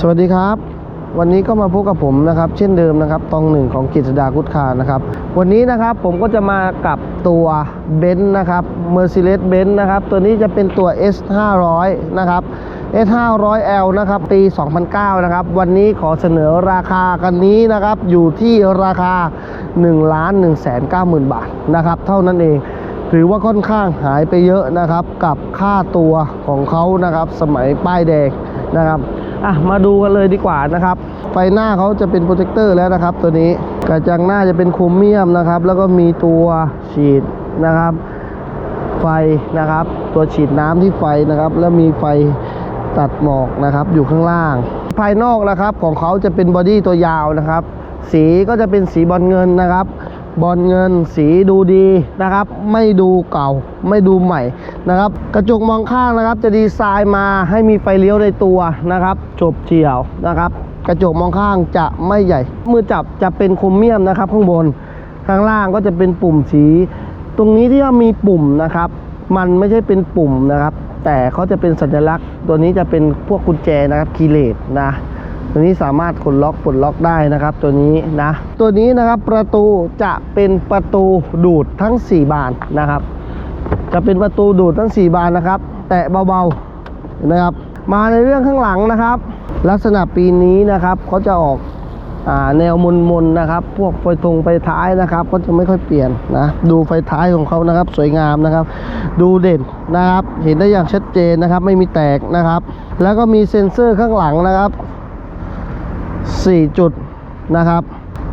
สวัสดีครับ วันนี้ก็มาพบกับผมนะครับ เช่นเดิมนะครับตองหนึ่งของกิจดาคุดคานะครับ วันนี้นะครับผมก็จะมากับตัวเบนซ์นะครับ Mercedes Benz นะครับ ตัวนี้จะเป็นตัว S 5 0 0นะครับ S 5 0 0 L นะครับ ปี 2009 นะครับ วันนี้ขอเสนอราคากันนี้นะครับ อยู่ที่ราคา 1 1 9 0 0 0 0บาทนะครับ เท่านั้นเองถือว่าค่อนข้างหายไปเยอะนะครับ กับค่าตัวของเขานะครับ สมัยป้ายแดงนะครับ อะมาดูกันเลยดีกว่านะครับ ไฟหน้าเขาจะเป็นโปรเจคเตอร์แล้วนะครับ ตัวนี้กระจังหน้าจะเป็นโครเมียมนะครับ แล้วก็มีตัวฉีดนะครับ ไฟนะครับ ตัวฉีดน้ำที่ไฟนะครับ แล้วมีไฟตัดหมอกนะครับ อยู่ข้างล่าง ภายนอกนะครับของเขาจะเป็นบอดี้ตัวยาวนะครับ สีก็จะเป็นสีบอลเงินนะครับ บอลเงินสีดูดีนะครับ ไม่ดูเก่าไม่ดูใหม่นะครับ กระจกมองข้างนะครับ จะดีไซน์มาให้มีไฟเลี้ยวในตัวนะครับ จบเฉียวนะครับ กระจกมองข้างจะไม่ใหญ่ มือจับจะเป็นโครเมียมนะครับ ข้างบนข้างล่างก็จะเป็นปุ่มสี ตรงนี้ที่มีปุ่มนะครับ มันไม่ใช่เป็นปุ่มนะครับ แต่เขาจะเป็นสัญลักษณ์ ตัวนี้จะเป็นพวกกุญแจนะครับคีย์เลสนะ ตัวนี้สามารถกดล็อกปลดล็อกได้นะครับ ตัวนี้นะ ตัวนี้นะครับประตูจะเป็นประตูดูดทั้ง 4 บานนะครับ จะเป็นประตูดูดทั้ง 4 บานนะครับ แตะเบาๆนะครับ มาในเรื่องข้างหลังนะครับ ลักษณะปีนี้นะครับเขาจะออกอแนวมนๆนะครับ พวกไฟทงไฟท้ายนะครับ ก็จะไม่ค่อยเปลี่ยนนะ ดูไฟท้ายของเขานะครับ สวยงามนะครับ ดูเด่นนะครับ เห็นได้อย่างชัดเจนนะครับ ไม่มีแตกนะครับ แล้วก็มีเซ็นเซอร์ข้างหลังนะครับ 4 จุดนะครับ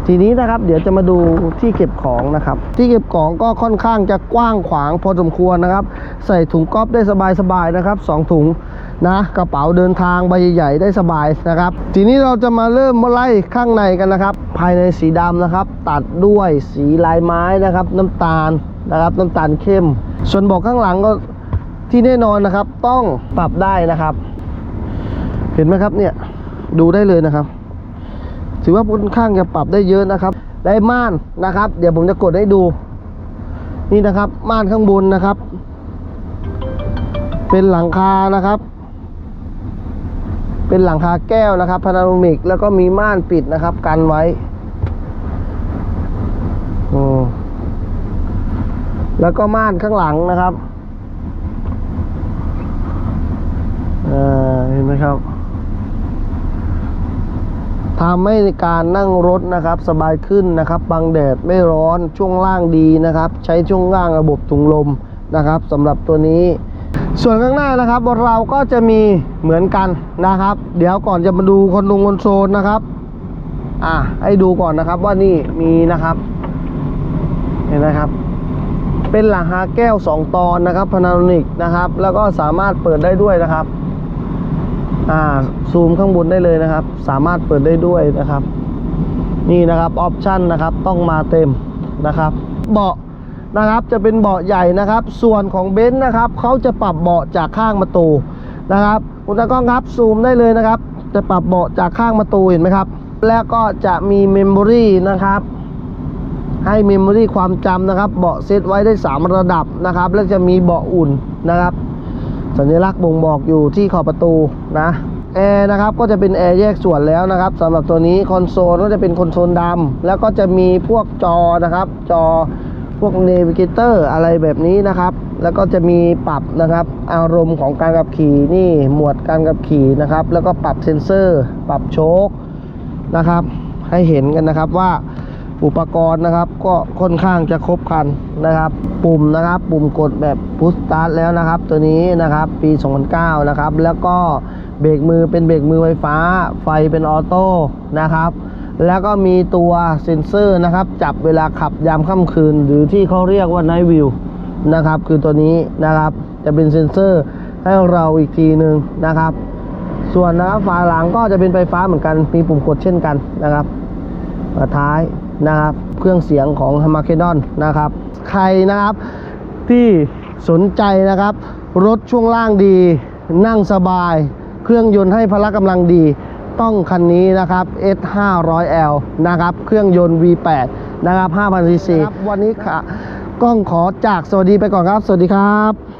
ทีนี้นะครับเดี๋ยวจะมาดูที่เก็บของนะครับ ที่เก็บของก็ค่อนข้างจะกว้างขวางพอสมควรนะครับ ใส่ถุงก๊อฟได้สบายๆนะครับสองถุงนะกระเป๋าเดินทางใบใหญ่ๆได้สบายนะครับ ทีนี้เราจะมาเริ่มมาไล่ข้างในกันนะครับ ภายในสีดำนะครับ ตัดด้วยสีลายไม้นะครับ น้ำตาลนะครับ น้ำตาลเข้ม ส่วนบอกข้างหลังก็ที่แน่นอนนะครับ ต้องปรับได้นะครับ เห็นไหมครับเนี่ยดูได้เลยนะครับ ถือว่าค่อนข้างจะปรับได้เยอะนะครับได้ม่านนะครับ เดี๋ยวผมจะกดให้ดู นี่นะครับ ม่านข้างบนนะครับ เป็นหลังคานะครับ เป็นหลังคาแก้วนะครับพานาโรมิกแล้วก็มีม่านปิดนะครับ กันไว้อืมแล้วก็ม่านข้างหลังนะครับเห็นไหมครับ ทำให้ในการนั่งรถนะครับสบายขึ้นนะครับบังแดดไม่ร้อนช่วงล่างดีนะครับ ใช้ช่วงล่างระบบถุงลมนะครับสำหรับตัวนี้ ส่วนข้างหน้านะครับเราก็จะมีเหมือนกันนะครับ เดี๋ยวก่อนจะมาดูคอนโดคอนโซลนะครับอะให้ดูก่อนนะครับว่านี่มีนะครับ เห็นไหมครับ เป็นหลังคาแก้ว 2 ตอนนะครับพานาโนิกนะครับ แล้วก็สามารถเปิดได้ด้วยนะครับ อ่าซูมข้างบนได้เลยนะครับ สามารถเปิดได้ด้วยนะครับ นี่นะครับออปชันนะครับต้องมาเต็มนะครับ เบาะนะครับจะเป็นเบาะใหญ่นะครับ ส่วนของเบนซ์นะครับเขาจะปรับเบาะจากข้างประตูนะครับคุณตากล้องครับซูมได้เลยนะครับ จะปรับเบาะจากข้างประตูเห็นไหมครับ แล้วก็จะมีเมมโมรีนะครับให้เมมโมรีความจำนะครับ เบาะเซตไว้ได้ 3 ระดับนะครับ แล้วจะมีเบาะอุ่นนะครับ สัญลักษณ์บ่งบอกอยู่ที่ขอบประตูนะแอร์นะครับก็จะเป็นแอร์แยกส่วนแล้วนะครับสำหรับตัวนี้คอนโซลก็จะเป็นคอนโซลดำแล้วก็จะมีพวกจอนะครับ จอพวกเนวิเกเตอร์อะไรแบบนี้นะครับ แล้วก็จะมีปรับนะครับ อารมณ์ของการขับขี่นี่หมวดการขับขี่นะครับ แล้วก็ปรับเซ็นเซอร์ ปรับโชคนะครับ ให้เห็นกันนะครับว่า อุปกรณ์นะครับ ก็ค่อนข้างจะครบครันนะครับ ปุ่มนะครับ ปุ่มกดแบบพุชสตาร์ทแล้วนะครับ ตัวนี้นะครับ ปี 2009 นะครับ แล้วก็เบรกมือเป็นเบรกมือไฟฟ้า ไฟเป็นออโต้นะครับ แล้วก็มีตัวเซ็นเซอร์นะครับ จับเวลาขับยามค่ำคืน หรือที่เขาเรียกว่า Night View นะครับ คือตัวนี้นะครับ จะเป็นเซ็นเซอร์ให้เราอีกทีหนึ่งนะครับ ส่วนนะครับฝาหลังก็จะเป็นไฟฟ้าเหมือนกัน มีปุ่มกดเช่นกันนะครับฝาท้าย นะครับ เครื่องเสียงของ h a m a k e d o n นะครับ ใครนะครับที่สนใจนะครับ รถช่วงล่างดี นั่งสบาย เครื่องยนต์ให้พละกำลังดี ต้องคันนี้นะครับ S 5 0 0 L นะครับ เครื่องยนต์ V8 นะครับ5,000 cc วันนี้ค่ะกล้องขอจากสวัสดีไปก่อนครับ สวัสดีครับ